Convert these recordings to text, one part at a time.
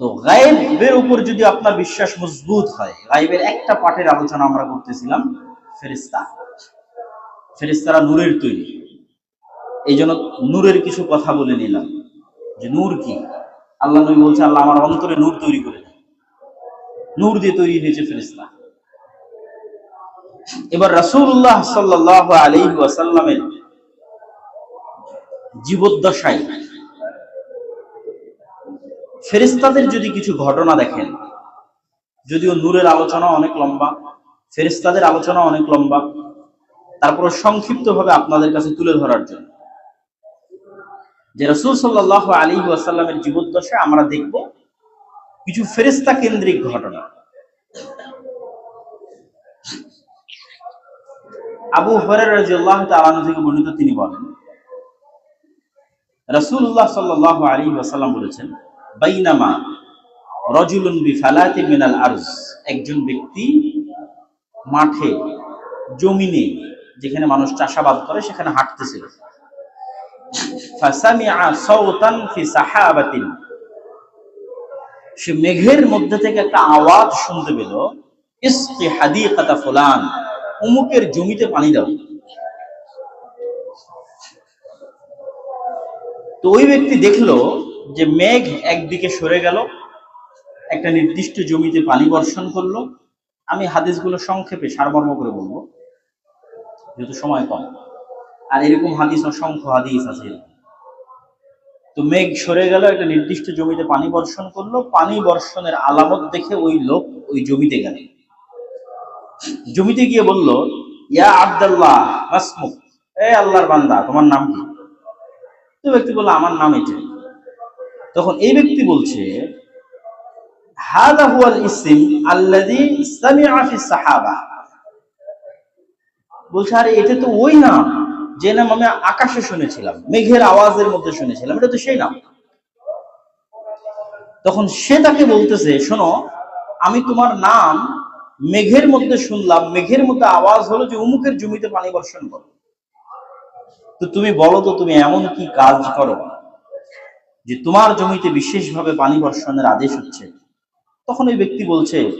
তো গায়েবের উপর যদি আপনার বিশ্বাস মজবুত হয়, গায়েবের একটা পাঠের আলোচনা আমরা করতেছিলাম ফেরিস্তা ফেরিস্তারা নূরের তৈরি। এই জন্য নূরের কিছু কথা বলে নিলাম। যে নূর কি? আল্লাহ নবী বলছে, আল্লাহ আমার অন্তরে নূর তৈরি করে দেয় নূর দিয়ে তৈরি হয়েছে ফেরিস্তা এবার রাসূলুল্লাহ সাল্লাল্লাহু আলাইহি ওয়াসাল্লামের জীবদ্দশায় ফেরেস্তাদের যদি কিছু ঘটনা দেখেন, যদিও নূরের আলোচনা অনেক লম্বা ফেরিস্তাদের আলোচনা অনেক লম্বা তারপর সংক্ষিপ্ত ভাবে আপনাদের কাছে তুলে ধরার জন্য। যে রসুল সাল্লাহ আলী ওয়াসাল্লামের জীবদ্দশায় আমরা দেখব কিছু ফেরেস্তা কেন্দ্রিক ঘটনা। আবু হরের রাজিউল্লাহ থেকে বর্ণিত তিনি বলেন, রাসূলুল্লাহ সাল্লাল্লাহু আলাইহি ওয়াসাল্লাম বলেছেন বাইনামা রজুলুন বিফালাতি মিনাল আরজ। একজন ব্যক্তি মাঠে, জমিনে, যেখানে মানুষ চাষাবাদ করে, সেখানে সাহাবাতিন। সে মেঘের মধ্যে থেকে একটা আওয়াজ শুনতে পেল, ইসকি হাদিকাতা ফুলান অমুকের জমিতে পানি দাও। তো ওই ব্যক্তি দেখল যে মেঘ একদিকে সরে গেল, একটা নির্দিষ্ট জমিতে পানি বর্ষণ করল। আমি হাদিসগুলো সংক্ষেপে সারমর্ম করে বলব, যেহেতু সময় কম। আর এরকম হাদিস, অসংখ্য হাদিস আছে তো মেঘ সরে গেল, একটা নির্দিষ্ট জমিতে পানি বর্ষণ করল। পানি বর্ষণের আলামত দেখে ওই লোক ওই জমিতে গেল জমিতে গিয়ে বলল, ইয়া আব্দুল্লাহ এ আল্লাহর বান্দা, তোমার নাম কি? তো ব্যক্তি বলল, আমার নাম এটা তখন এই ব্যক্তি বলছে আকাশে শুনেছিলাম, মেঘের আওয়াজের মধ্যে শুনেছিলাম, এটা তো সেই নাম। তখন সে তাকে বলতেছে, শোনো, আমি তোমার নাম মেঘের মধ্যে শুনলাম, মেঘের মধ্যে আওয়াজ হলো যে উমুকের জমিতে পানি বর্ষণ করো। তো তুমি বলো তো তুমি এমন কি কাজ করো? যে তোমার জমিতে বিশেষভাবে পানি বর্ষণের আদেশ হচ্ছে, তখন ওই ব্যক্তি বলছে,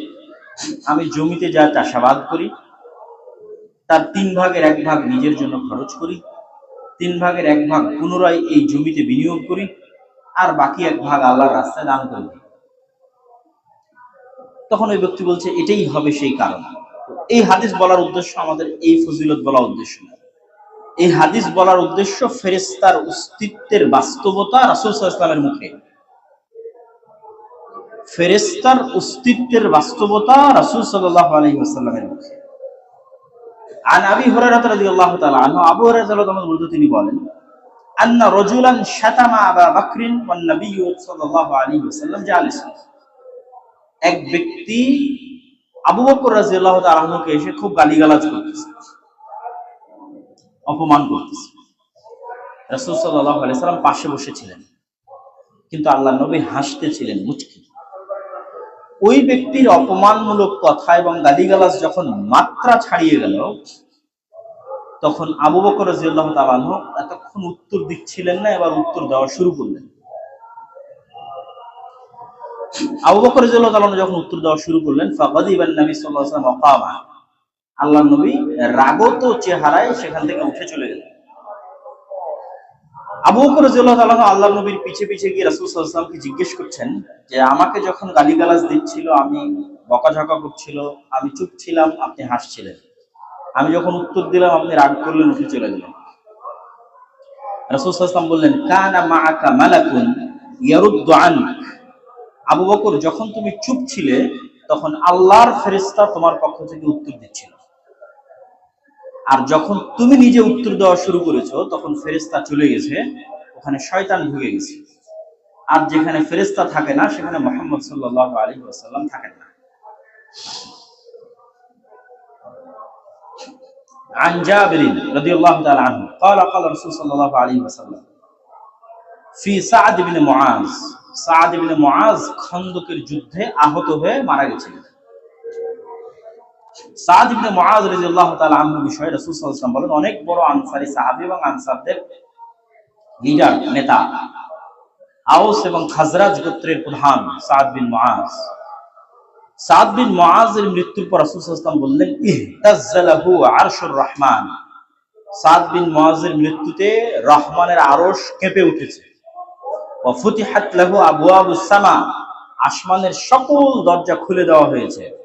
আমি জমিতে যা চাষাবাদ করি, তার তিন ভাগের এক ভাগ নিজের জন্য খরচ করি, তিন ভাগের এক ভাগ পুনরায় এই জমিতে বিনিয়োগ করি, আর বাকি এক ভাগ আল্লাহর রাস্তায় দান করি। তখন ওই ব্যক্তি বলছে, এটাই হবে সেই কারণ। এই হাদিস বলার উদ্দেশ্য আমাদের এই ফজিলত বলা উদ্দেশ্য না। এই হাদিস বলার উদ্দেশ্য ফেরেস্তার অস্তিত্বের বাস্তবতা রাসুল মুখে। ফেরেস্তার অস্তিত্বের বাস্তবতা রাসুল সাল্লামের মুখে। আবি আবু তিনি বলেন, আন্না এক ব্যক্তি আবু বকর রাদিয়াল্লাহু এসে খুব গালিগালাজ করতেছে। অপমান করতেছে। রাসূল সাল্লাল্লাহু আলাইহি সাল্লাম পাশে বসেছিলেন। কিন্তু আল্লাহ নবী হাসতেছিলেন মুচকি। ওই ব্যক্তির অপমানমূলক কথা এবং গালিগালাজ যখন মাত্রা ছাড়িয়ে গেল, তখন আবু বকর আনহু এতক্ষণ উত্তর দিচ্ছিলেন না, এবার উত্তর দেওয়া শুরু করলেন। আবু বকর তাআলা যখন উত্তর দেওয়া শুরু করলেন, ফাগাদিবান নবী সাল্লাল্লাহু আলাইহি ওয়াসাল্লাম ওয়াকামা। আল্লাহ নবী রাগত চেহারায় সেখান থেকে উঠে চলে গেলেন। আবু রাদিয়াল্লাহু আল্লাহ নবীর পিছে পিছে গিয়ে রাসূল জিজ্ঞেস করছেন যে, আমাকে যখন গালিগালাজ দিচ্ছিল, আমি বকাঝকা করছিল, আমি চুপ ছিলাম, আপনি হাসছিলেন। আমি যখন উত্তর দিলাম, আপনি রাগ করলেন, উঠে চলে গেলেন। রাসূল ওয়াসাল্লাম বললেন, কানা মাআকা মালাকুন আবু বকর, যখন তুমি চুপ ছিলে, তখন আল্লাহর ফেরেশতা তোমার পক্ষ থেকে উত্তর দিচ্ছিল। আর যখন তুমি নিজে উত্তর দেওয়া শুরু করেছো তখন ফেরেশতা চলে গেছে ওখানে শয়তান ঢুকে গেছে আর যেখানে ফেরেশতা থাকে না সেখানে মোহাম্মদ সাল্লাল্লাহু আলাইহি ওয়াসাল্লাম থাকেন না عن جابر رضي الله تعالى عنه قال قال رسول صلى الله عليه وسلم في سعد بن معاذ সাদ ইবনে মুআজ খন্দকের যুদ্ধে আহত হয়ে মারা গেছিলেন সাদ ইবনে রাদিয়াল্লাহু তাআলা আনহু বিষয়ে রাসূল সাল্লাল্লাহু আলাইহি বলেন, অনেক বড় আনসারী সাহাবী এবং আনসারদের লিডার, নেতা। এবং খাজরাজ গোত্রের প্রধান সাদ বিন সাদ বিন মৃত্যুর পর রাসূল সাল্লাল্লাহু বললেন আরশুর রহমান। সাদ বিন মৃত্যুতে রহমানের আরশ কেঁপে উঠেছে। ওয়া ফুতিহাত লাহু আবওয়াবুস সামা। আসমানের সকল দরজা খুলে দেওয়া হয়েছে।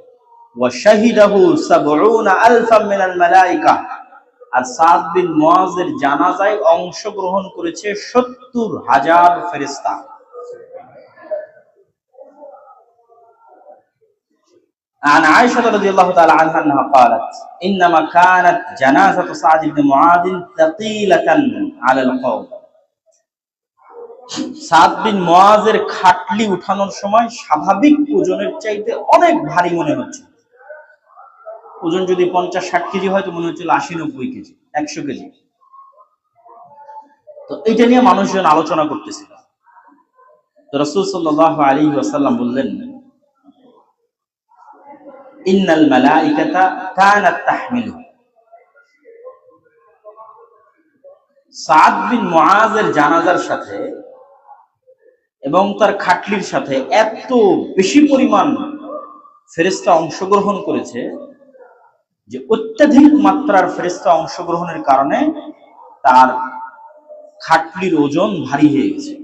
ওয়া শাহিদাহু সাবউনা আলফাম মিনাল মালাইকা আর সাদ বিন মুআজের জানাজায় অংশগ্রহণ করেছে সত্তর হাজার ফেরেশতা عن عائشة رضي الله تعالى عنها أنها قالت إنما كانت جنازة سعد بن معاذ ثقيلة على القوم সাদ বিন মুআজের খাটলি উঠানোর সময় স্বাভাবিক ওজনের চাইতে অনেক ভারী মনে হচ্ছে ওজন যদি পঞ্চাশ ষাট কেজি হয়, তো মনে হচ্ছিল আশি নব্বই কেজি, একশো কেজি। তো এটা নিয়ে মানুষজন আলোচনা করতেছিল তো রসুল সাল্লাহ আলী ওয়াসাল্লাম বললেন, ইন্নাল মালাইকাতা কানাত তাহমিলু। সাদ বিন মুআজের জানাজার সাথে এবং তার খাটলির সাথে এত বেশি পরিমাণ ফেরেস্তা অংশগ্রহণ করেছে যে অত্যাধিক মাত্রার ফেরেস্তা অংশগ্রহণের কারণে তার খাটলির ওজন ভারী হয়ে গেছে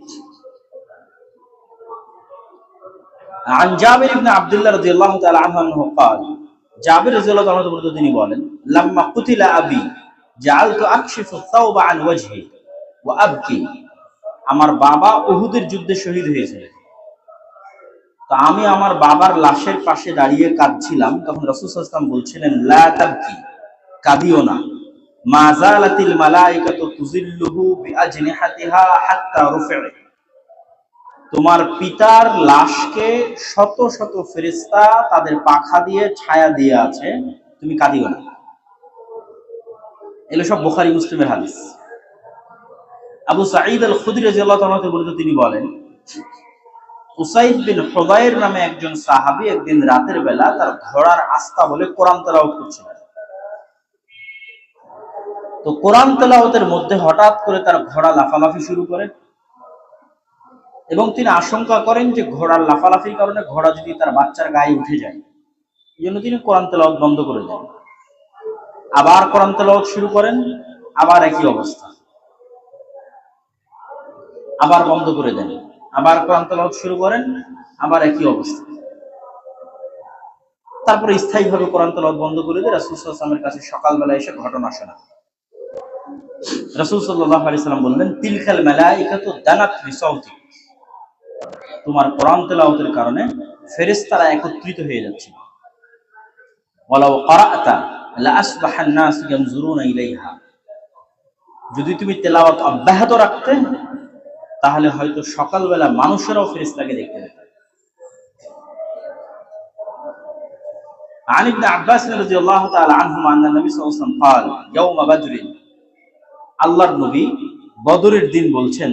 عن جابر بن عبد الله رضي الله تعالى عنه انه قال جابر رضي الله تعالى عنه তিনি বলেন لما قتل ابي جعلت اكشف الثوب عن وجهي وابكي আমার বাবা উহুদের যুদ্ধে শহীদ হয়েছিলেন তো আমি আমার বাবার লাশের পাশে দাঁড়িয়ে কাঁদছিলাম, তখন রসুল ইসলাম বলছিলেন কাঁদিও না। তোমার পিতার লাশকে শত শত ফেরেশতা তাদের পাখা দিয়ে ছায়া দিয়ে আছে, তুমি কাঁদিও না। এগুলো সব বুখারী মুসলিমের হাদিস। আবু সাঈদ আল খুদরি তিনি বলেন উসাইদ বিন হুদায়ের নামে একজন সাহাবী একদিন রাতের বেলা তার ঘোড়ার আস্থা বলে কোরআন তেলাওয়াত করছিলেন। তো কোরআন তেলাওয়াতের মধ্যে হঠাৎ করে তার ঘোড়া লাফালাফি শুরু করে এবং তিনি আশঙ্কা করেন যে ঘোড়ার লাফালাফির কারণে ঘোড়া যদি তার বাচ্চার গায়ে উঠে যায় এই জন্য তিনি কোরআন তেলাওয়াত বন্ধ করে দেন। আবার কোরআন তেলাওয়াত শুরু করেন, আবার একই অবস্থা। আবার বন্ধ করে দেন। আবার কোরআন তেলাওয়াত শুরু করেন, আবার একই অবস্থা। তারপরে স্থায়ীভাবে কোরআন তেলাওয়াত বন্ধ করে দিয়ে রাসূল সাল্লাল্লাহু আলাইহি কাছে সকালবেলা এসে ঘটনা শোনা। রাসূল সাল্লাল্লাহু আলাইহি সাল্লাম বললেন তিলকাল মালাইকাতু দানাত বিসাউতি তোমার কোরআন তেলাওয়াতের কারণে ফেরেশতারা একত্রিত হয়ে যাচ্ছে। ওয়ালাউ ক্বারাআতা লা আসবাহান নাস ইয়ানজুরুনা ইলাইহা। যদি তুমি তেলাওয়াত অব্যাহত রাখতে তাহলে হয়তো সকালবেলা মানুষেরাও ফেরেশতাকে দেখতে পেত عن ابن عباس رضي الله تعالى عنهما أن النبي صلى الله عليه وسلم قال يوم بدر আল্লাহর নবী বদরের দিন বলছেন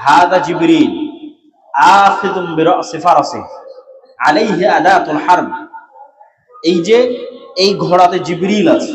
হাদা জিবরিল আখিদুম বিরাসি ফারাসি আলাইহি আদাতুল হারব এই যে এই ঘোড়াতে জিবরিল আছে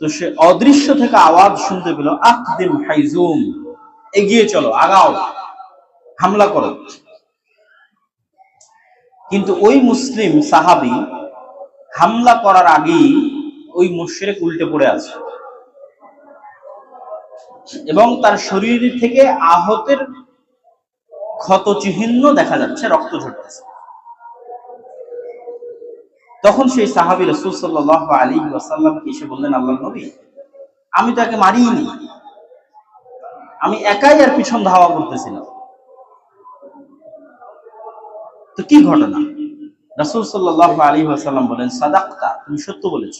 তো সে অদৃশ্য থেকে আওয়াজ শুনতে পেল, আকদিম হাইজুম, এগিয়ে চলো, আগাও, হামলা করো। কিন্তু ওই মুসলিম সাহাবি হামলা করার আগেই ওই মুশরিক উল্টে পড়ে আছে। এবং তার শরীর থেকে আহতের ক্ষত চিহ্ন দেখা যাচ্ছে, রক্ত ঝরতেছে। তখন সেই সাহাবি রসুল সাল আলী ওয়াসাল্লামকে এসে বললেন আল্লাহ নবী, আমি তাকে মারিনি আমি একাই আর পিছন ধাওয়া করতেছিলাম। তো কি ঘটনা? রসুল সাল আলী ওয়াসাল্লাম বলেন, সাদাক্তা, তুমি সত্য বলেছ।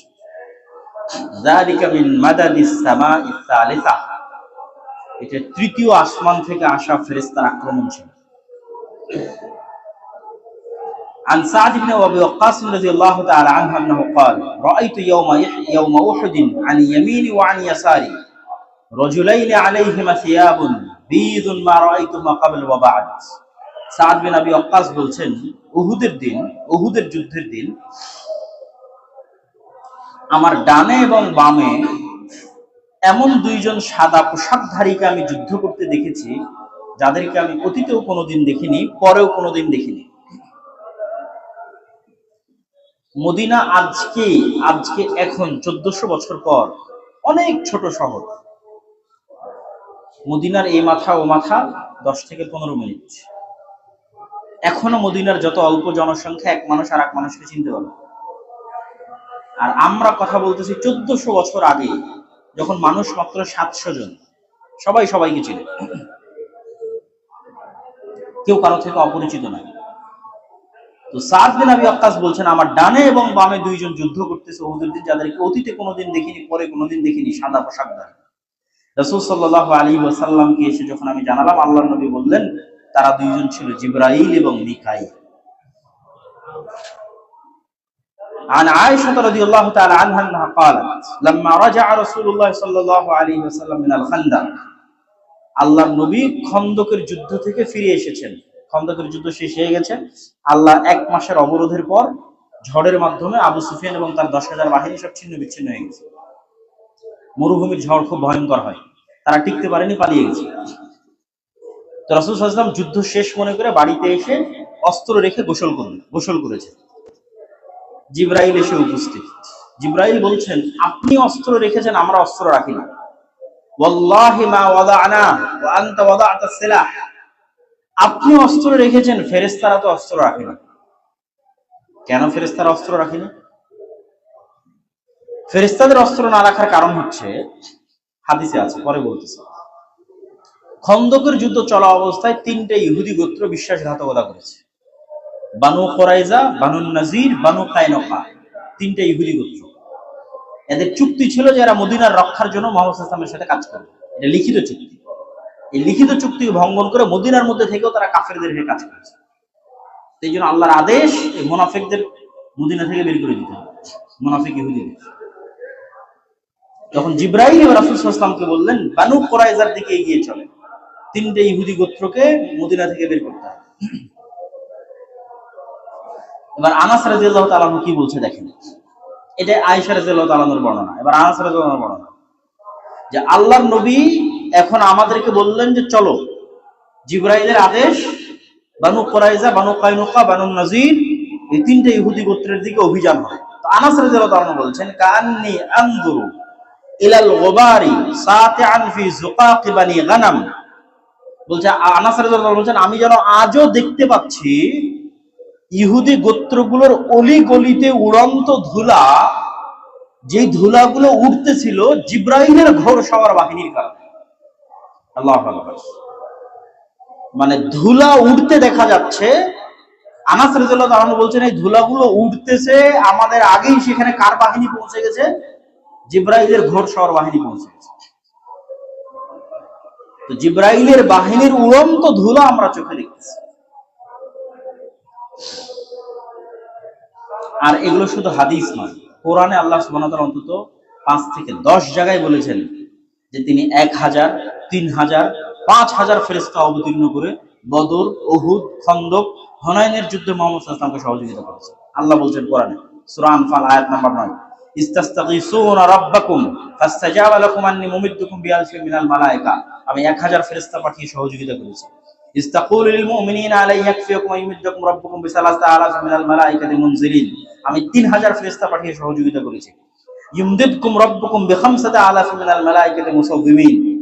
এটা তৃতীয় আসমান থেকে আসা ফেরেস্তার আক্রমণ ছিল। عن سعد بن ابي وقاص رضي الله تعالى عنه انه قال رايت يوم يوم احد عن يميني وعن يساري رجلين عليهما ثياب بيض ما رايتهما قبل وبعد সাদ বিন আবি ওয়াক্কাস বলছেন উহুদের দিন উহুদের যুদ্ধের দিন আমার ডানে এবং বামে এমন দুইজন সাদা পোশাকধারীকে আমি যুদ্ধ করতে দেখেছি যাদেরকে আমি অতীতেও কোনোদিন দেখিনি পরেও কোনোদিন দেখিনি মদিনা আজকে আজকে এখন, চোদ্দশো বছর পর, অনেক ছোট শহর। মদিনার এই মাথা ও মাথা দশ থেকে পনেরো মিনিট। এখনও মদিনার যত অল্প জনসংখ্যা, এক মানুষ আর এক মানুষকে চিনতে পারবে। আর আমরা কথা বলতেছি চোদ্দশো বছর আগে, যখন মানুষ মাত্র সাতশো জন, সবাই সবাইকে চিনে। কেউ কারও থেকে অপরিচিত নয়। তো সাদ বিন আবি আক্কাস বলছেন আমার ডানে এবং বামে দুইজন যুদ্ধ করতেছে ওহুদের দিন যাদেরকে অতীতে কোনোদিন দেখিনি পরে কোনোদিন দেখিনি সাদা পোশাক ধারী রসুল সাল্লাহ আলী ওয়াসাল্লামকে এসে যখন আমি জানালাম আল্লাহ নবী বললেন তারা দুইজন ছিল জিব্রাইল এবং মিকাইল عن عائشة رضي الله تعالى عنها أنها قالت لما رجع رسول الله صلى الله عليه وسلم من الخندق আল্লাহ নবী খন্দকের যুদ্ধ থেকে ফিরে এসেছেন খন্দকের যুদ্ধ শেষ হয়ে গেছে। আল্লাহ এক মাসের অবরোধের পর ঝড়ের মাধ্যমে আবু সুফিয়ান এবং তার দশ হাজার বাহিনী সব ছিন্ন বিচ্ছিন্ন হয়ে গেছে। মরুভূমির ঝড় খুব ভয়ঙ্কর হয়। তারা টিকতে পারেনি, পালিয়ে গেছে। তো রাসুল সাল্লাম যুদ্ধ শেষ মনে করে বাড়িতে এসে অস্ত্র রেখে গোসল করলেন গোসল করেছে। জিব্রাইল এসে উপস্থিত। জিব্রাইল বলছেন, আপনি অস্ত্র রেখেছেন, আমরা অস্ত্র রাখি না। আপনি অস্ত্র রেখেছেন, ফেরেশতারা তো অস্ত্র রাখে না। কেন ফেরেশতারা অস্ত্র রাখে না? ফেরেশতাদের অস্ত্র না রাখার কারণ হচ্ছে, হাদিসে আছে, পরে বলতেছে। খন্দকের যুদ্ধ চলা অবস্থায় তিনটে ইহুদি গোত্র বিশ্বাসঘাতকতা করেছে। Banu Qurayza Banu Nadir, Banu Qaynuqa তিনটে ইহুদি গোত্র। এদের চুক্তি ছিল যে এরা মদিনার রক্ষার জন্য মোহাম্মদ ইসলামের সাথে কাজ করবে। এটা লিখিত চুক্তি। এই লিখিত চুক্তি ভঙ্গন করে মদিনার মধ্যে থেকেও তারা কাফেরদের হয়ে কাজ করেছে। সেই জন্য আল্লাহর আদেশ এই মোনাফিকদের মদিনা থেকে বের করে দিতে হবে। মোনাফিক ইহুদিদের। তখন জিব্রাহিম রাসুল ইসলামকে বললেন, বানু কোরাইজার দিকে এগিয়ে চলে। তিনটে ইহুদি গোত্রকে মদিনা থেকে বের করতে হবে। এবার আনাস রাজিয়াল্লাহ তালানু কি বলছে দেখেন। এটা আয়েশা রাজিয়াল্লাহ তালানুর বর্ণনা। এবার আনাস রাজিয়াল্লাহ বর্ণনা। যে আল্লাহর নবী এখন আমাদেরকে বললেন যে চলো। জিব্রাইলের আদেশ, Banu Qurayza Banu Qaynuqa, Banu Nadir, এই তিনটে ইহুদি গোত্রের দিকে অভিযান হয়। তো আনাস রাজিয়াল্লাহ তালানু বলছেন কান্নি আনজুরু ইলাল গোবারি সাতিআন ফি জুকাকি বানি গানাম। বলছে, আনাস রাদিয়াল্লাহু বলছেন, আমি যেন আজও দেখতে পাচ্ছি ইহুদি গোত্রগুলোর অলি গলিতে উড়ন্ত ধুলা যে ধুলাগুলো উঠতেছিল জিব্রাইলের ঘোর সবার বাহিনীর কারণে। আল্লাহ মানে ধুলা উঠতে দেখা যাচ্ছে। আনাস তাআলা বলছেন, এই ধুলাগুলো উঠতেছে আমাদের আগেই সেখানে কার বাহিনী পৌঁছে গেছে? জিব্রাইলের ঘোর সবার বাহিনী পৌঁছে গেছে। তো জিব্রাইলের বাহিনীর উড়ন্ত ধুলা আমরা চোখে দেখতেছি। আর এগুলো শুধু হাদিস নয়, কোরআনে আল্লাহ সুবহানাহু অন্তত পাঁচ থেকে দশ জায়গায় বলেছেন যে তিনি এক হাজার তিন হাজার পাঁচ হাজার ফেরেস্তা অবতীর্ণ করে বদর ওহুদ খন্দক, হনাইনের যুদ্ধে মোহাম্মদ ইসলামকে সহযোগিতা করেছে। আল্লাহ বলছেন কোরআনে, সূরা আনফাল, আয়াত নাম্বার নয় আমি 1000 ফেরেশতা পাঠিয়ে সহযোগিতা করেছি। আমি 3000 ফেরেশতা পাঠিয়ে সহযোগিতা করেছি। ইউমদিদকুম রাব্বুকুম বিখামসাতি আলাফিন মিনাল মালায়েকাতি মুসাওবিমিন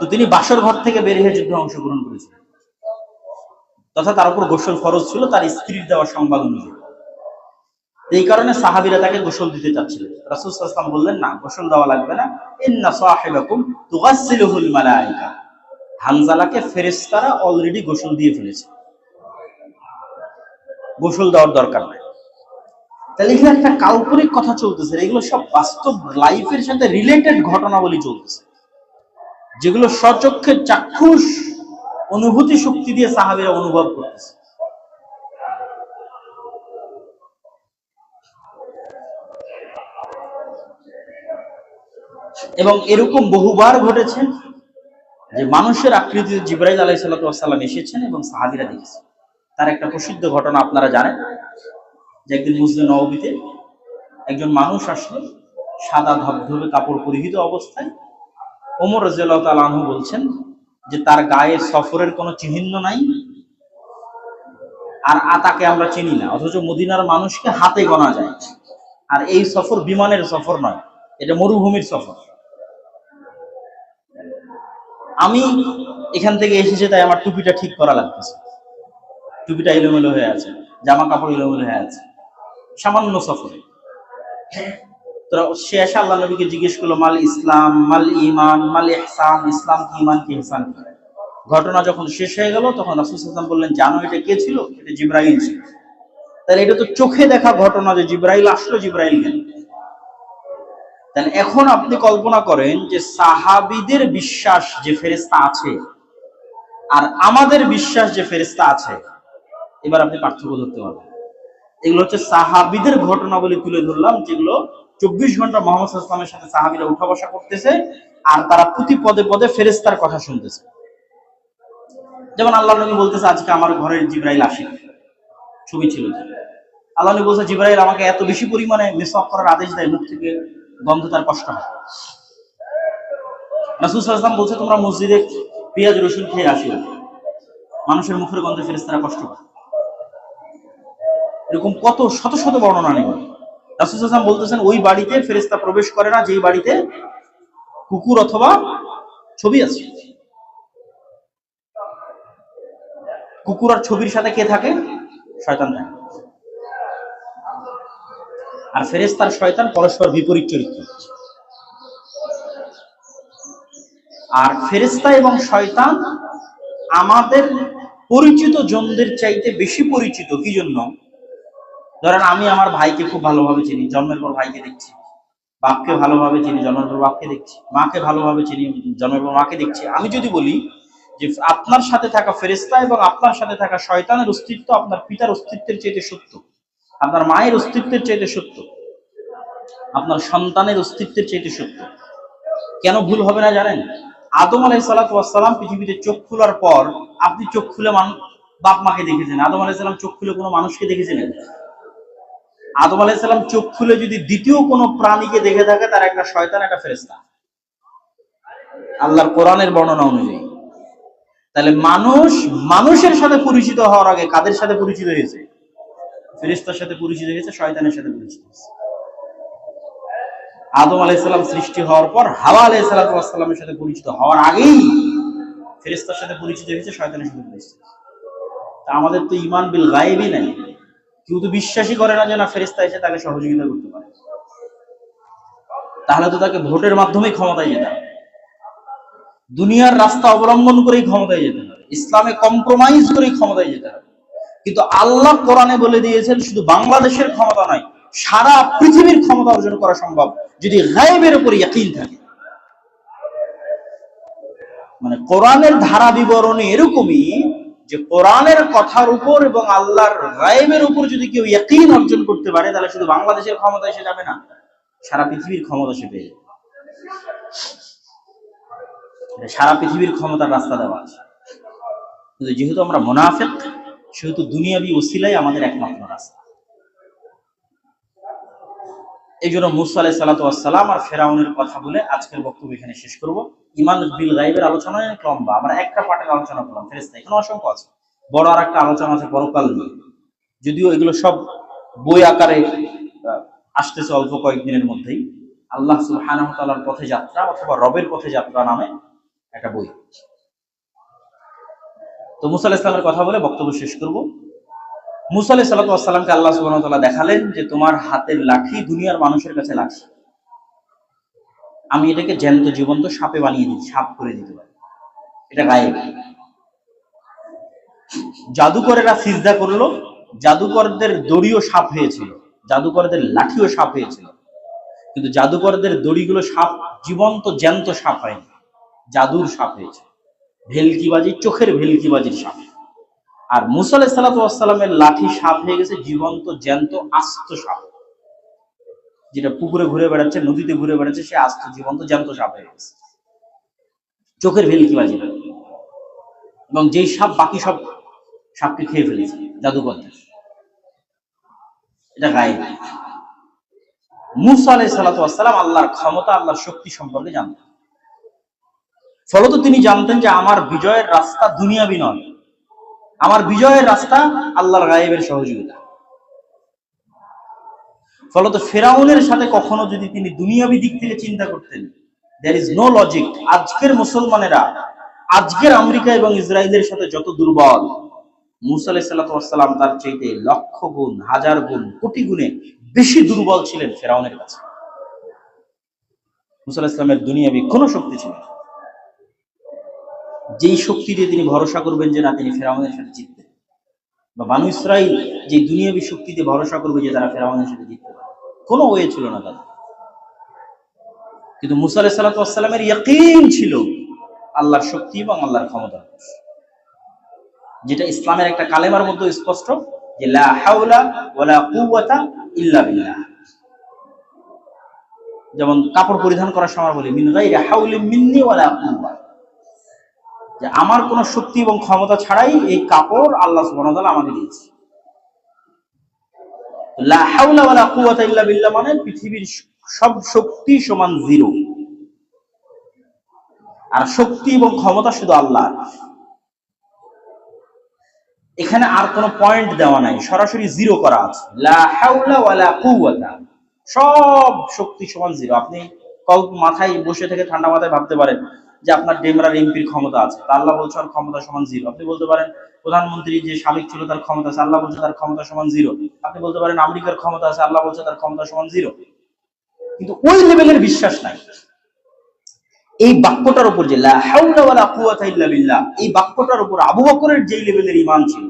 তো তিনি বাসর ঘর থেকে বের হয়ে যুদ্ধে অংশগ্রহণ করেছিলেন। তথা তার উপর গোসল ফরজ ছিল, তার স্ত্রীর দেওয়া সংবাদ অনুযায়ী। এই কারণে সাহাবিরা তাকে গোসল দিতে চাচ্ছিলেন। রাসূল বললেন, না, গোসল দেওয়া লাগবে না। হানজালাকে অলরেডি গোসল দিয়ে ফেলেছে। গোসল দেওয়ার দরকার নাই। তাহলে এখানে একটা কাল্পনিক কথা চলতেছে। এগুলো সব বাস্তব লাইফের সাথে রিলেটেড ঘটনাবলী চলতেছে। যেগুলো সচক্ষে চাক্ষুষ অনুভূতি শক্তি দিয়ে সাহাবিরা অনুভব করতেছে। এবং এরকম বহুবার ঘটেছে যে মানুষের আকৃতিতে জিব্রাইল আলাই সাল্লাম এসেছেন এবং সাহাবিরা দেখেছেন। তার একটা প্রসিদ্ধ ঘটনা আপনারা জানেন, যে একদিন মুসলিম নবীতে একজন মানুষ আসলো সাদা ধবধবে কাপড় পরিহিত অবস্থায় ওমর রাজিয়াল্লাহ তালাহু বলছেন যে তার গায়ে সফরের কোনো চিহ্ন নাই আর আতাকে আমরা চিনি না, অথচ মদিনার মানুষকে হাতে গোনা যায়। আর এই সফর বিমানের সফর নয়, এটা মরুভূমির সফর। আমি এখান থেকে এসেছি, তাই আমার টুপিটা ঠিক করা লাগতেছে। টুপিটা এলোমেলো হয়ে আছে, জামা কাপড় এলোমেলো হয়ে আছে। সামান্য সফরে। তো সে এসে আল্লাহ নবীকে জিজ্ঞেস করল, মাল ইসলাম, মাল ইমান মাল ইহসান, ইসলাম কি ইমান কি, ইহসান কি? ঘটনা যখন শেষ হয়ে গেল, তখন রাসুল সাল্লাম বললেন, জানো এটা কে ছিল? এটা জিব্রাইল ছিল। তাহলে এটা তো চোখে দেখা ঘটনা যে জিব্রাইল আসলো, জিব্রাইল গেল। তাহলে এখন আপনি কল্পনা করেন যে সাহাবিদের বিশ্বাস যে ফেরেস্তা আছে আর আমাদের বিশ্বাস যে ফেরেস্তা আছে, এবার আপনি পার্থক্য ধরতে পারবেন। এগুলো হচ্ছে সাহাবিদের ঘটনাবলী তুলে ধরলাম, যেগুলো চব্বিশ ঘণ্টা মোহাম্মদ ইসলামের সাথে সাহাবিরা উঠা বসা করতেছে আর তারা প্রতি পদে পদে ফেরেস্তার কথা শুনতেছে। যেমন আল্লাহ নবী বলতেছে, আজকে আমার ঘরের জিব্রাইল আসে ছবি ছিল আল্লাহ নবী বলছে, জিব্রাইল আমাকে এত বেশি পরিমাণে মেসওয়াক করার আদেশ দেয়, মুখ থেকে গন্ধ তার কষ্ট হয়। রাসুল বলছে, তোমরা মসজিদে পেঁয়াজ, রসুন খেয়ে আসিও মানুষের মুখের গন্ধে ফেরেস্তারা কষ্ট পায়। এরকম কত শত শত বর্ণনা নেই। রাসুল সাল্লাম বলতেছেন, ওই বাড়িতে ফেরেস্তা প্রবেশ করে না, যেই বাড়িতে কুকুর অথবা ছবি আছে? কুকুর আর ছবির সাথে কে থাকে? শয়তান থাকে। আর ফেরেস্তার শয়তান পরস্পর বিপরীত চরিত্র। আর ফেরেস্তা এবং শয়তান আমাদের পরিচিত জনদের চাইতে বেশি পরিচিত, কি জন্য? ধরেন আমি আমার ভাইকে খুব ভালোভাবে চিনি, জন্মের পর ভাইকে দেখছি, বাপকে ভালোভাবে চিনি, জন্মের পর বাপকে দেখছি, মাকে ভালোভাবে চিনি, জন্মের পর মাকে দেখছি। আমি যদি বলি যে আপনার সাথে থাকা ফেরেস্তা এবং আপনার সাথে থাকা শয়তানের অস্তিত্ব আপনার পিতার অস্তিত্বের চাইতে সত্য, আপনার মায়ের অস্তিত্বের চাইতে সত্য, আপনার সন্তানের অস্তিত্বের চাইতে সত্য। কেন ভুল হবে না জানেন? আদম আলাই সালাতাম পৃথিবীতে চোখ খোলার পর আপনি চোখ খুলে বাপ মাকে দেখেছেন, আদম আলাইসাল্লাম চোখ খুলে কোনো মানুষকে দেখেছিলেন? আদম আলাইসাল্লাম চোখ খুলে যদি দ্বিতীয় কোনো প্রাণীকে দেখে থাকে, তার একটা শয়তান, একটা ফেরেস্তা আল্লাহর কোরআনের বর্ণনা অনুযায়ী। তাহলে মানুষ মানুষের সাথে পরিচিত হওয়ার আগে কাদের সাথে পরিচিত হয়েছে? ফেরিস্তার সাথে পরিচিত হয়েছে, শয়তানের সাথে পরিচিত হয়েছে। আদম আলাইসাল্লাম সৃষ্টি হওয়ার পর হাওয়া আলাইসাল্লামের সাথে পরিচিত হওয়ার আগেই ফেরেস্তার সাথে পরিচিত হয়েছে, শয়তানের সাথে পরিচিত তা আমাদের তো ইমান বিল গায়েবই নাই। কেউ তো বিশ্বাসই করে না যে না ফেরেস্তা এসে তাকে সহযোগিতা করতে পারে। তাহলে তো তাকে ভোটের মাধ্যমেই ক্ষমতায় যেতে হবে। দুনিয়ার রাস্তা অবলম্বন করেই ক্ষমতায় যেতে হবে। ইসলামে কম্প্রোমাইজ করেই ক্ষমতায় যেতে হবে। কিন্তু আল্লাহ কোরআনে বলে দিয়েছেন, শুধু বাংলাদেশের ক্ষমতা নয়, সারা পৃথিবীর ক্ষমতা অর্জন করা সম্ভব, যদি গায়েবের উপর ইয়াকিন থাকে। মানে কোরআনের ধারা বিবরণী এরকমই যে কোরআনের কথার উপর এবং আল্লাহর গায়েবের উপর যদি কেউ একদিন অর্জন করতে পারে, তাহলে শুধু বাংলাদেশের ক্ষমতা এসে যাবে না, সারা পৃথিবীর ক্ষমতা সে পেয়ে সারা পৃথিবীর ক্ষমতার রাস্তা দেওয়া আছে। কিন্তু যেহেতু আমরা মোনাফেক, সেহেতু দুনিয়াবি ওসিলাই আমাদের একমাত্র রাস্তা। এই জন্য মুসা আলাই সালাতাম আর ফেরাউনের কথা বলে আজকের বক্তব্য এখানে শেষ করব। ইমান বিল গাইবের আলোচনা লম্বা, আমরা একটা পার্টের আলোচনা করলাম ফেরেস্তা এখানে অসংখ্য আছে। বড় আর একটা আলোচনা আছে পরকাল নিয়ে। যদিও এগুলো সব বই আকারে আসতেছে অল্প কয়েকদিনের মধ্যেই। আল্লাহ ওয়া পথে যাত্রা অথবা রবের পথে যাত্রা নামে একটা বই। তো মুসা ইসলামের কথা বলে বক্তব্য শেষ করব। মুসা আলাহ সাল্লাতামকে আল্লাহ সুবাহ দেখালেন যে তোমার হাতের লাঠি দুনিয়ার মানুষের কাছে লাঠি আমি এটাকে জ্যান্ত জীবন্ত সাপে বানিয়ে দিই, সাপ করে দিতে পারি। এটা গায়েব। জাদুকরেরা সিজদা করল, জাদুকরদের দড়িও সাপ হয়েছিল, জাদুকরদের লাঠিও সাপ হয়েছিল। কিন্তু জাদুকরদের দড়িগুলো সাপ, জীবন্ত, জ্যান্ত সাপ হয়নি, জাদুর সাপ হয়েছে। ভেলকিবাজি, চোখের ভেলকিবাজির সাপ। আর মুসালে সালাতামের লাঠি সাপ হয়ে গেছে, জীবন্ত, জ্যান্ত, আস্ত সাপ। যেটা পুকুরে ঘুরে বেড়াচ্ছে, নদীতে ঘুরে বেড়াচ্ছে, সে আস্ত, জীবন্ত, জ্যান্ত সাপ হয়ে গেছে। চোখের ভেলকিবাজি এবং যেই সাপ, বাকি সব সাপকে খেয়ে ফেলেছে জাদুকরদের এটা গায়ে মুসা আলাই সালাতাম আল্লাহর ক্ষমতা, আল্লাহর শক্তি সম্পর্কে জানতেন। ফলত তিনি জানতেন যে আমার বিজয়ের রাস্তা দুনিয়াবি নয়। আমার বিজয়ের রাস্তা আল্লাহর গায়েবের সহযোগিতা। ফলত ফেরাউনের সাথে কখনো যদি তিনি দুনিয়াবি দিক থেকে চিন্তা করতেন দ্যার ইজ নো লজিক আজকের মুসলমানেরা, আজকের আমেরিকা এবং ইসরায়েলের সাথে যত দুর্বল, মুসা তার চাইতে লক্ষ গুণ, হাজার গুণ, কোটি গুণে বেশি দুর্বল ছিলেন ফেরাউনের কাছে। মুসা ইসলামের দুনিয়াবি কোনো শক্তি ছিল না। যেই শক্তি দিয়ে তিনি ভরসা করবেন যে না, তিনি ফেরাউনের সাথে জিতবেন। বা বানু ইসরাইল যে দুনিয়াবি শক্তি দিয়ে ভরসা করবে যে তারা ফেরাউনের সাথে জিততে কোনো ওয়ে ছিল না তাদের। কিন্তু মুসা আলাহ সাল্লামের ইয়াকিন ছিল আল্লাহর শক্তি এবং আল্লাহর ক্ষমতা। যেটা ইসলামের একটা কালেমার মধ্যে স্পষ্ট যে, লা যেমন কাপড় পরিধান করার সময় বলি, মিন গাইরি মিন্নি ওয়ালা কুওয়া যে আমার কোনো শক্তি এবং ক্ষমতা ছাড়াই এই কাপড় আল্লাহ তাআলা আমাকে দিয়েছে। মানে পৃথিবীর সব শক্তি সমান জিরো। আর শক্তি এবং ক্ষমতা শুধু আল্লাহর। এখানে আর কোনো পয়েন্ট দেওয়া নাই, সরাসরি জিরো করা আছে। সব শক্তি সমান জিরো আপনি মাথায় বসে থেকে ঠান্ডা মাথায় ভাবতে পারেন যে আপনার ডেমরার এমপির ক্ষমতা আছে। আল্লাহ বলছে আর ক্ষমতা সমান জিরো আপনি বলতে পারেন, প্রধানমন্ত্রী যে সাবেক ছিল তার ক্ষমতা আছে, আল্লাহ বলছে তার ক্ষমতা সমান জিরো আপনি বলতে পারেন, আমেরিকার ক্ষমতা আছে, আল্লাহ বলছে তার ক্ষমতা সমান জিরো কিন্তু ওই লেভেলের বিশ্বাস নাই। এই বাক্যটার উপর যে বিল্লাহ, এই বাক্যটার উপর আবু বকরের যেই লেভেলের ঈমান ছিল,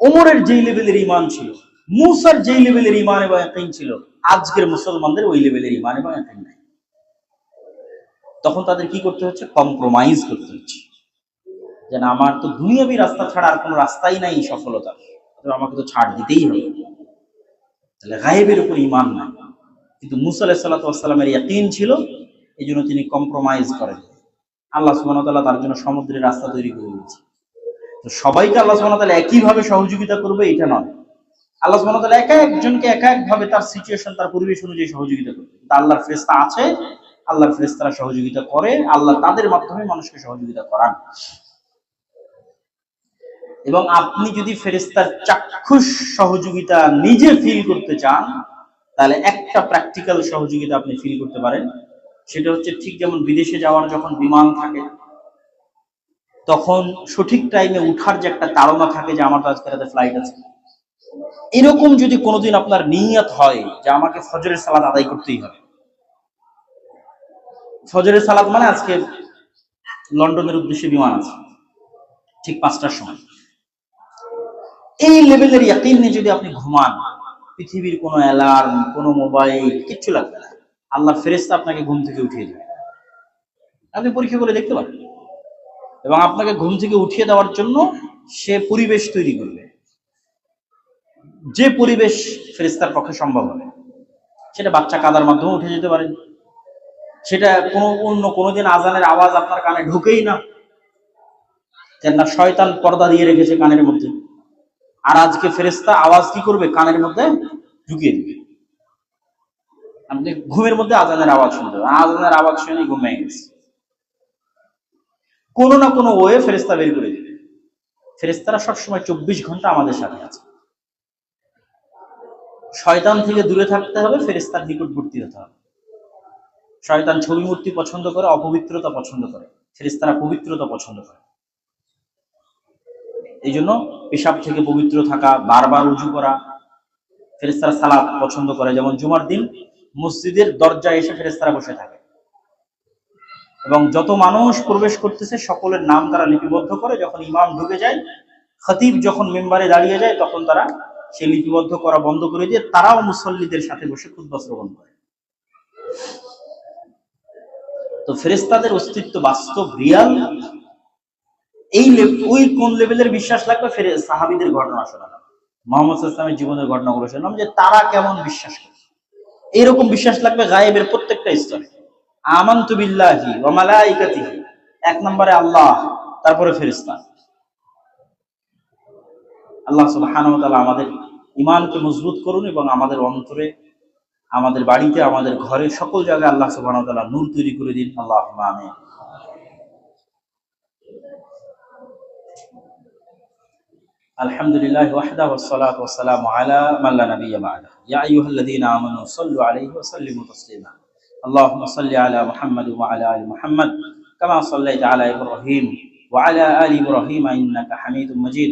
ওমরের যেই লেভেলের ঈমান ছিল, মুসার যেই লেভেলের ঈমান এবং ছিল, আজকের মুসলমানদের ওই লেভেলের ঈমান এবং নাই। তখন তাদের কি করতে হচ্ছে? কম্প্রোমাইজ করতে হচ্ছে। যে না আমার তো দুনিয়াবি রাস্তা ছাড়া আর কোনো রাস্তাই নাই অতএব আমাকে তো ছাড় দিতেই হবে। তাহলে গায়েবের উপর ঈমান নাই। কিন্তু মুসা ইয়াকিন ছিল এই জন্য তিনি কম্প্রোমাইজ করেন। আল্লাহ ওয়া তার জন্য সমুদ্রের রাস্তা তৈরি করে দিয়েছে। তো সবাইকে আল্লাহ তাআলা একইভাবে সহযোগিতা করবে, এটা নয়। আল্লাহ ওয়া একা একজনকে একা একভাবে তার সিচুয়েশন তার পরিবেশ অনুযায়ী সহযোগিতা করবে। কিন্তু আল্লাহর ফেরেশতা আছে আল্লাহর ফেরেশতারা সহযোগিতা করে, আল্লাহ তাদের মাধ্যমে মানুষকে সহযোগিতা করান। এবং আপনি যদি ফেরেস্তার চাক্ষুষ সহযোগিতা নিজে ফিল করতে চান, তাহলে একটা প্র্যাকটিক্যাল সহযোগিতা আপনি ফিল করতে পারেন। সেটা হচ্ছে ঠিক যেমন বিদেশে যাওয়ার যখন বিমান থাকে, তখন সঠিক টাইমে উঠার যে একটা তাড়না থাকে যে আমার তো আজকে রাতে ফ্লাইট আছে। এরকম যদি কোনোদিন আপনার নিয়ত হয় যে আমাকে ফজরের সালাদ আদায় করতেই হবে ফজরের সালাত মানে আজকে লন্ডনের উদ্দেশ্যে বিমান আছে। ঠিক পাঁচটার সময়। এই লেভেলের ইয়াকিন নিয়ে যদি আপনি ঘুমান, পৃথিবীর কোনো অ্যালার্ম, কোনো মোবাইল, কিচ্ছু লাগবে না। আল্লাহ ফেরেস্তা আপনাকে ঘুম থেকে উঠিয়ে দেবে। আপনি পরীক্ষা করে দেখতে পারেন। এবং আপনাকে ঘুম থেকে উঠিয়ে দেওয়ার জন্য সে পরিবেশ তৈরি করবে। যে পরিবেশ ফেরেস্তার পক্ষে সম্ভব হবে। সেটা বাচ্চা কাদার মাধ্যমে উঠে যেতে পারেন সেটা কোনো, অন্য কোনোদিন আজানের আওয়াজ আপনার কানে ঢুকেই না। কেন না, শয়তান পর্দা দিয়ে রেখেছে কানের মধ্যে। আর আজকে ফেরেস্তা আওয়াজ কি করবে? কানের মধ্যে ঢুকিয়ে দিবে। আপনি ঘুমের মধ্যে আজানের আওয়াজ শুনতে পাবেন আজানের আওয়াজ শুনে ঘুমিয়ে গেছে। কোনো না কোনো ওয়ে ফেরেস্তা বের করে দিবে। ফেরেস্তারা সবসময় চব্বিশ ঘণ্টা আমাদের সাথে আছে। শয়তান থেকে দূরে থাকতে হবে ফেরেস্তার নিকটবর্তী হতে হবে। শয়তান ছবি মূর্তি পছন্দ করে, অপবিত্রতা পছন্দ করে, ফেরেশতারা পবিত্রতা পছন্দ করে। এই জন্য পেশাব থেকে পবিত্র থাকা, বারবার উজু করা ফেরেস্তারা সালাদ পছন্দ করে। যেমন জুমার দিন মসজিদের দরজায় এসে ফেরেস্তারা বসে থাকে। এবং যত মানুষ প্রবেশ করতেছে, সকলের নাম তারা লিপিবদ্ধ করে, যখন ইমাম ঢুকে যায়, খতিব যখন মেম্বারে দাঁড়িয়ে যায়, তখন তারা সে লিপিবদ্ধ করা বন্ধ করে দিয়ে তারাও মুসল্লিদের সাথে বসে খুদ্া শ্রবণ করে। তো ফেরেস্তাদের অস্তিত্ব বাস্তব রিয়াল এই ওই কোন লেভেলের বিশ্বাস লাগবে? ফেরে, সাহাবিদের ঘটনা শোনালাম মোহাম্মদ ইসলামের জীবনের ঘটনাগুলো শুনলাম যে তারা কেমন বিশ্বাস করে এইরকম বিশ্বাস লাগবে গায়েবের প্রত্যেকটা স্তরে। আমান্তু বিল্লাহি ওয়া মালাইকাতিহি। এক নম্বরে আল্লাহ, তারপরে ফেরেশতা। আল্লাহ সুবহানাহু ওয়া তাআলা আমাদের ঈমানকে মজবুত করুন এবং আমাদের অন্তরে আমাদের বাড়িতে আমাদের ঘরে সকল জায়গায় আল্লাহ সুবহানাহু ওয়া তাআলা নূর তৈরি করে দিন আল্লাহুম্মা আমিন الحمد لله وحده والصلاة والسلام على من لا نبي بعده يا أيها الذين آمنوا صلوا عليه وسلموا تسليما اللهم صل على محمد وعلى آل محمد كما صليت على إبراهيم وعلى آل إبراهيم إنك حميد مجيد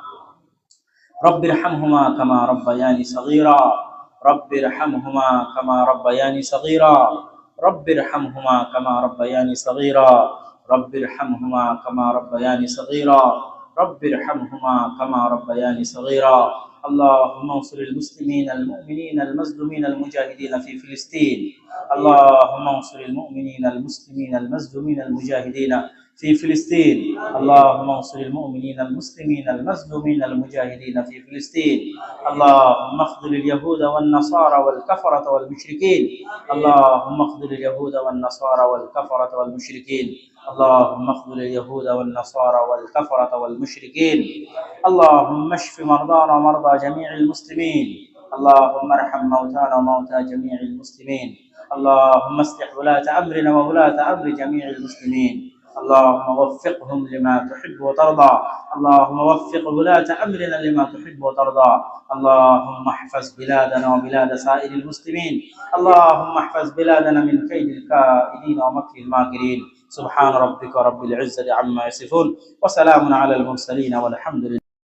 رب ارحمهما كما ربياني صغيرا. رب ارحمهما كما ربياني صغيرا. رب ارحمهما كما ربياني صغيرا. رب ارحمهما كما ربياني صغيرا. رب ارحمهما كما ربياني صغيرا. اللهم انصر المسلمين المؤمنين المظلومين المجاهدين في فلسطين. اللهم انصر المؤمنين المسلمين المظلومين المجاهدين في فلسطين. اللهم انصر المؤمنين المسلمين المظلومين المجاهدين في فلسطين. اللهم اخذل اليهود والنصارى والكفرة والمشركين. اللهم اخذل اليهود والنصارى والكفرة والمشركين. اللهم اخذل اليهود والنصارى والكفرة والمشركين. اللهم اشف مرضانا ومرضى جميع المسلمين. اللهم ارحم موتانا وموتى جميع المسلمين. اللهم اصلح ولاة أمرنا وولاة أمر جميع المسلمين. اللهم وفقهم لما تحب وترضى. اللهم وفق ولاة أمرنا لما تحب وترضى. اللهم احفظ بلادنا وبلاد سائر المسلمين. اللهم احفظ بلادنا من كيد الكائدين ومكر الماكرين. سبحان ربك رب العزة عما يصفون. وسلام على المرسلين والحمد لله.